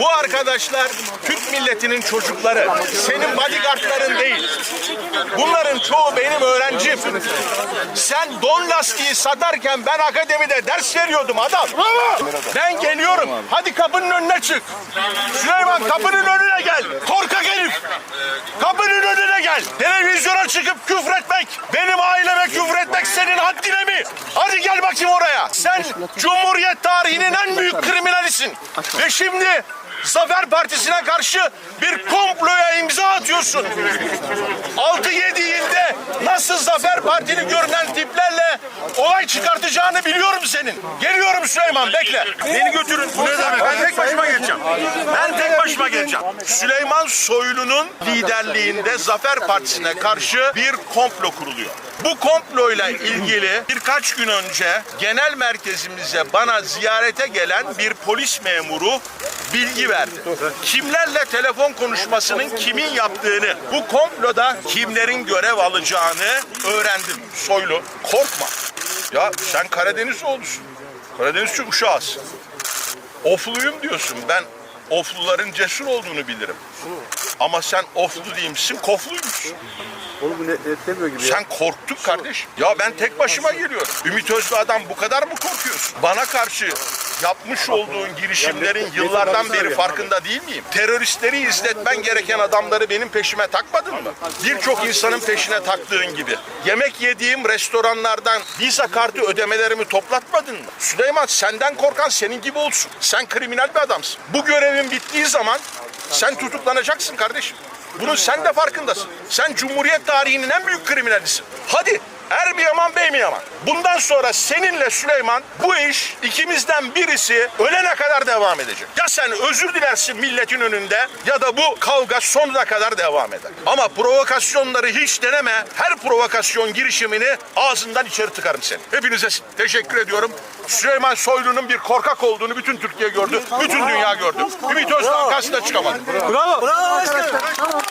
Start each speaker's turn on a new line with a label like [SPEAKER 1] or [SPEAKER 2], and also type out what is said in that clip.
[SPEAKER 1] Bu arkadaşlar Türk milletinin çocukları. Senin bodyguardların değil. Bunların çoğu benim öğrencim. Sen don lastiği satarken ben akademide ders veriyordum adam. Ben geliyorum. Hadi kapının önüne çık. Süleyman kapının önüne gel. Korkak herif. Kapının önüne gel. Televizyona çıkıp küfretmek, benim aileme küfretmek senin haddine mi? Hadi gel bakayım oraya. Sen Cumhuriyet tarihinin en büyük kriminalisin. Ve şimdi Zafer Partisi'ne karşı bir komploya imza atıyorsun. 6-7 ilde nasıl Zafer Partili görünen tiplerle olay çıkartacağını biliyorum senin. Geliyorum Süleyman bekle. Beni götürün. Bu ne demek? Ben tek başıma geleceğim. Ben tek başıma geleceğim. Süleyman Soylu'nun liderliğinde Zafer Partisi'ne karşı bir komplo kuruluyor. Bu komployla ilgili birkaç gün önce genel merkezimize bana ziyarete gelen bir polis memuru bilgi verdi. Kimlerle telefon konuşmasının kimin yaptığını, bu komploda kimlerin görev alacağını öğrendim. Soylu, korkma. Ya sen Karadeniz oğlusun. Karadenizçi uşağısın. Ofluyum diyorsun. Ben ofluların cesur olduğunu bilirim. Ama sen oflu değilmişsin, kofluymuşsun.
[SPEAKER 2] Oğlum bu net, netlemiyor gibi ya.
[SPEAKER 1] Sen korktun kardeş. Ya ben tek başıma geliyorum. Ümit Özdağ'dan bu kadar mı korkuyorsun? Bana karşı yapmış olduğun girişimlerin yıllardan beri farkında değil miyim? Teröristleri izletmen gereken adamları benim peşime takmadın mı? Birçok insanın peşine taktığın gibi. Yemek yediğim restoranlardan visa kartı ödemelerimi toplatmadın mı? Süleyman senden korkan senin gibi olsun. Sen kriminal bir adamsın. Bu görevin bittiği zaman sen tutuklanacaksın kardeşim. Bunun sen de farkındasın. Sen Cumhuriyet tarihinin en büyük kriminalisin. Hadi er mi yaman? Bundan sonra seninle Süleyman bu iş ikimizden birisi ölene kadar devam edecek. Ya sen özür dilersin milletin önünde ya da bu kavga sonuna kadar devam eder. Ama provokasyonları hiç deneme. Her provokasyon girişimini ağzından içeri tıkarım seni. Hepinize teşekkür ediyorum. Süleyman Soylu'nun bir korkak olduğunu bütün Türkiye gördü. Bütün dünya gördü. Ümit Özdağ karşısına çıkamadı.
[SPEAKER 2] Bravo. Bravo başkanım.